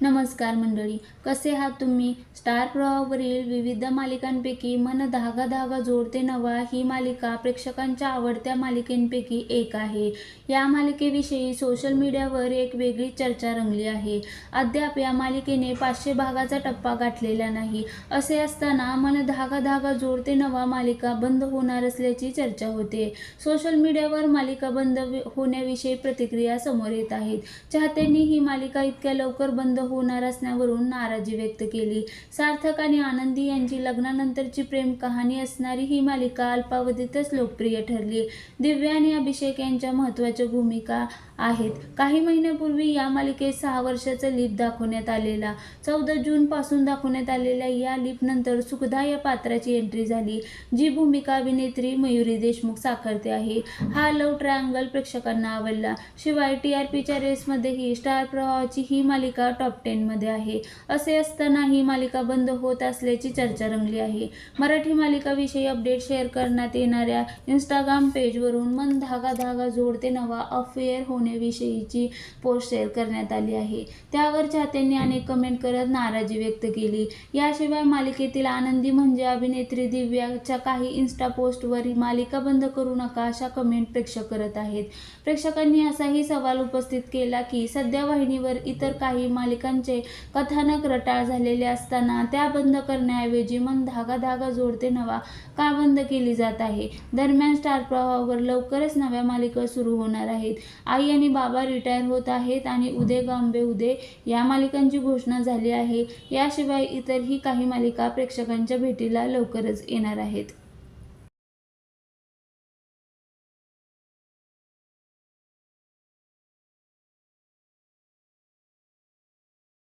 नमस्कार मंडळी कसे आहात तुम्ही? स्टार प्रवाहावरील विविध मालिकांपैकी मन धागा धागा जोडते नवा ही मालिका प्रेक्षकांच्या आवडत्या मालिकेंपैकी एक आहे. या मालिकेविषयी सोशल मीडियावर एक वेगळी चर्चा रंगली आहे. अद्याप या मालिकेने पाचशे भागाचा टप्पा गाठलेला नाही. असे असताना मन धागा धागा जोडते नवा मालिका बंद होणार असल्याची चर्चा होते. सोशल मीडियावर मालिका बंद होण्याविषयी प्रतिक्रिया समोर येत आहेत. चाहत्यांनी ही मालिका इतक्या लवकर बंद होणार असण्यावरून नाराजी व्यक्त केली. सार्थक आणि आनंदी यांची लग्नानंतरची प्रेम कहाणी असणारी ही मालिका अल्पावधीतच लोकप्रिय ठरली. दिव्या आणि अभिषेक यांच्या महत्त्वाच्या भूमिका आहेत. काही महिन्यापूर्वी या मालिकेत सहा वर्षाचा लीप दाखवण्यात आलेला चौदा जून पासून दाखवण्यात आलेल्या या लीपनंतर सुखदा या पात्राची एंट्री झाली जी भूमिका अभिनेत्री मयुरी देशमुख साकारते आहे. हा लव ट्रायंगल प्रेक्षकांना आवडला. शिवाय टी आर पीच्या रेसमध्येही स्टार प्रवाहाची ही मालिका टॉप टेनमध्ये आहे. असे असताना ही मालिका बंद होत असल्याची चर्चा रंगली आहे. मराठी मालिकाविषयी अपडेट शेअर करण्यात येणाऱ्या इंस्टाग्राम पेजवरून मन धागा धागा जोडते नवा अफेअर होण्याविषयीची पोस्ट शेअर करण्यात आली आहे. त्यावर चाहत्यांनी अनेक कमेंट करत नाराजी व्यक्त केली. याशिवाय मालिकेतील आनंदी म्हणजे अभिनेत्री दिव्याच्या काही इन्स्टा पोस्टवर मालिका बंद करू नका अशा कमेंट प्रेक्षक करत आहेत. प्रेक्षकांनी असाही सवाल उपस्थित केला की सध्या वाहिनीवर इतर काही एकमेकांचे कथानक रटाळ झालेले असताना त्या बंद करण्याऐवजी मन धागा धागा जोडते नवा का बंद केली जात आहे? दरम्यान स्टार प्रवाहावर लवकरच नव्या मालिका सुरू होणार आहेत. आई आणि बाबा रिटायर होत आहेत आणि उदय गांबे उदय या मालिकांची घोषणा झाली आहे. याशिवाय इतरही काही मालिका प्रेक्षकांच्या भेटीला लवकरच येणार आहेत.